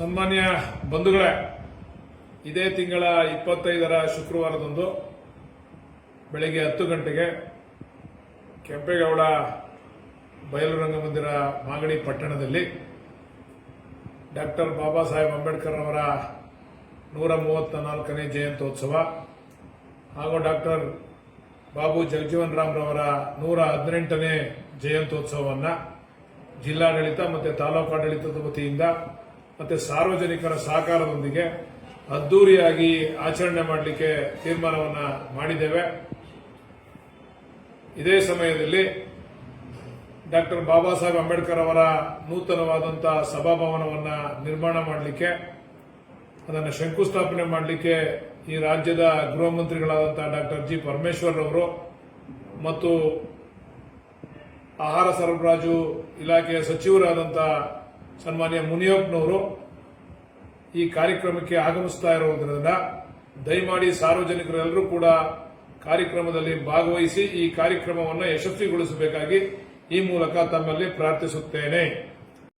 ಸನ್ಮಾನ್ಯ ಬಂಧುಗಳೇ, ಇದೇ ತಿಂಗಳ ಇಪ್ಪತ್ತೈದರ ಶುಕ್ರವಾರದಂದು ಬೆಳಗ್ಗೆ ಹತ್ತು ಗಂಟೆಗೆ ಕೆಂಪೇಗೌಡ ಬಯಲು ರಂಗಮಂದಿರ ಮಾಗಡಿ ಪಟ್ಟಣದಲ್ಲಿ ಡಾಕ್ಟರ್ ಬಾಬಾ ಸಾಹೇಬ್ ಅಂಬೇಡ್ಕರ್ ಅವರ ನೂರ ಮೂವತ್ತ ನಾಲ್ಕನೇ ಜಯಂತ್ಯೋತ್ಸವ ಹಾಗೂ ಡಾಕ್ಟರ್ ಬಾಬು ಜಗಜೀವನ್ ರಾಮ್ರವರ ನೂರ ಹದಿನೆಂಟನೇ ಜಯಂತ್ಯೋತ್ಸವವನ್ನು ಜಿಲ್ಲಾಡಳಿತ ಮತ್ತು ತಾಲೂಕಾಡಳಿತದ ವತಿಯಿಂದ ಮತ್ತು ಸಾರ್ವಜನಿಕರ ಸಹಕಾರದೊಂದಿಗೆ ಅದ್ದೂರಿಯಾಗಿ ಆಚರಣೆ ಮಾಡಲಿಕ್ಕೆ ತೀರ್ಮಾನವನ್ನು ಮಾಡಿದ್ದೇವೆ. ಇದೇ ಸಮಯದಲ್ಲಿ ಡಾಕ್ಟರ್ ಬಾಬಾ ಸಾಹೇಬ್ ಅಂಬೇಡ್ಕರ್ ಅವರ ನೂತನವಾದಂತಹ ಸಭಾಭವನವನ್ನು ನಿರ್ಮಾಣ ಮಾಡಲಿಕ್ಕೆ, ಅದನ್ನು ಶಂಕುಸ್ಥಾಪನೆ ಮಾಡಲಿಕ್ಕೆ ಈ ರಾಜ್ಯದ ಗೃಹ ಮಂತ್ರಿಗಳಾದಂತಹ ಡಾಕ್ಟರ್ ಜಿ ಪರಮೇಶ್ವರ್ ಅವರು ಮತ್ತು ಆಹಾರ ಸರಬರಾಜು ಇಲಾಖೆಯ ಸಚಿವರಾದಂತಹ ಸನ್ಮಾನ್ಯ ಮುನಿಯಪ್ಪನವರು ಈ ಕಾರ್ಯಕ್ರಮಕ್ಕೆ ಆಗಮಿಸ್ತಾ ಇರುವುದರಿಂದ ದಯಮಾಡಿ ಸಾರ್ವಜನಿಕರೆಲ್ಲರೂ ಕೂಡ ಕಾರ್ಯಕ್ರಮದಲ್ಲಿ ಭಾಗವಹಿಸಿ ಈ ಕಾರ್ಯಕ್ರಮವನ್ನು ಯಶಸ್ವಿಗೊಳಿಸಬೇಕಾಗಿ ಈ ಮೂಲಕ ತಮ್ಮಲ್ಲಿ ಪ್ರಾರ್ಥಿಸುತ್ತೇನೆ.